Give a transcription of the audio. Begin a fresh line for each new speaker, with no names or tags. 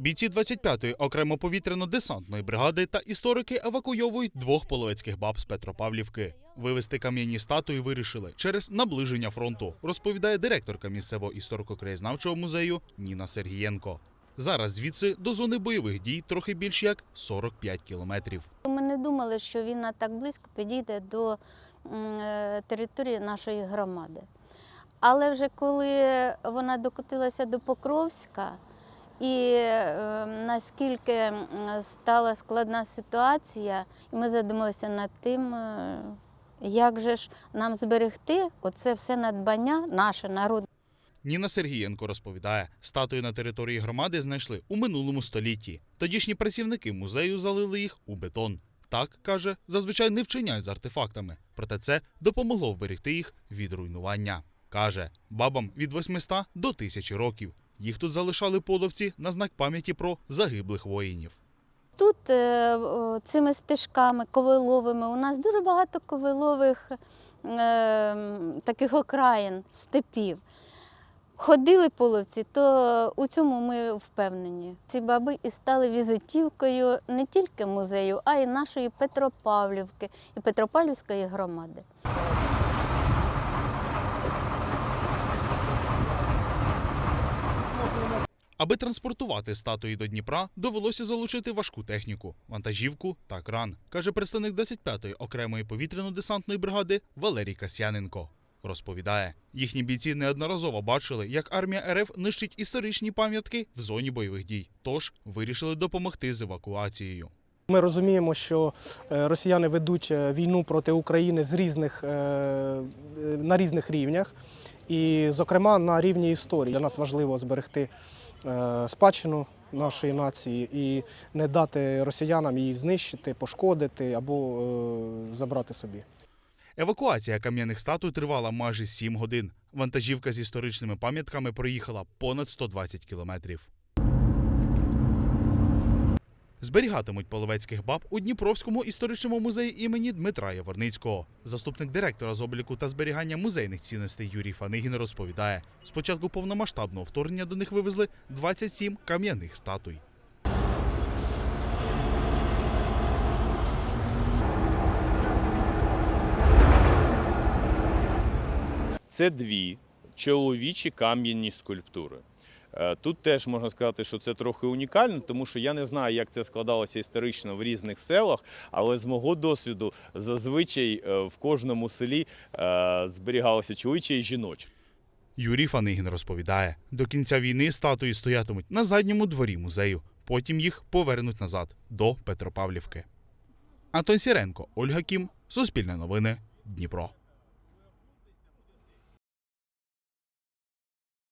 Бійці 25-ї окремо повітряно-десантної бригади та історики евакуйовують двох половецьких баб з Петропавлівки. Вивезти кам'яні статуї вирішили через наближення фронту, розповідає директорка місцевого історико-краєзнавчого музею Ніна Сергієнко. Зараз звідси до зони бойових дій трохи більш як 45 кілометрів.
Ми не думали, що війна так близько підійде до е, території нашої громади. Але вже коли вона докотилася до Покровська, і е, наскільки стала складна ситуація, ми задумалися над тим, е, як же ж нам зберегти оце все надбання, наше народне.
Ніна Сергієнко розповідає, статуї на території громади знайшли у минулому столітті. Тодішні працівники музею залили їх у бетон. Так, каже, зазвичай не вчиняють з артефактами, проте це допомогло вберегти їх від руйнування. Каже, бабам від 800 до 1000 років. Їх тут залишали половці на знак пам'яті про загиблих воїнів.
Тут е, цими стежками ковиловими у нас дуже багато ковилових е, таких окраїн, степів. Ходили половці, то у цьому ми впевнені. Ці баби і стали візитівкою не тільки музею, а й нашої Петропавлівки і Петропавлівської громади.
Аби транспортувати статуї до Дніпра, довелося залучити важку техніку, вантажівку та кран, каже представник 25-ї окремої повітряно-десантної бригади Валерій Касьяненко. Розповідає, їхні бійці неодноразово бачили, як армія РФ нищить історичні пам'ятки в зоні бойових дій, тож вирішили допомогти з евакуацією.
Ми розуміємо, що е, росіяни ведуть е, війну проти України з різних, е, на різних рівнях, і, зокрема, на рівні історії. Для нас важливо зберегти спадщину нашої нації і не дати росіянам її знищити, пошкодити або е, забрати собі.
Евакуація кам'яних статуй тривала майже сім годин. Вантажівка з історичними пам'ятками проїхала понад 120 кілометрів. Зберігатимуть половецьких баб у Дніпровському історичному музеї імені Дмитра Яворницького. Заступник директора з обліку та зберігання музейних цінностей Юрій Фанигін розповідає: спочатку повномасштабного вторгнення до них вивезли 27 кам'яних статуй.
Це дві чоловічі кам'яні скульптури. Е, Тут теж можна сказати, що це трохи унікально, тому що я не знаю, як це складалося історично в різних селах, але з мого досвіду зазвичай е, в кожному селі е, зберігалося чоловіче і жіноче.
Юрій Фанигін розповідає, до кінця війни статуї стоятимуть на задньому дворі музею. Потім їх повернуть назад до Петропавлівки. Антон Сіренко, Ольга Кім, Суспільне новини, Дніпро.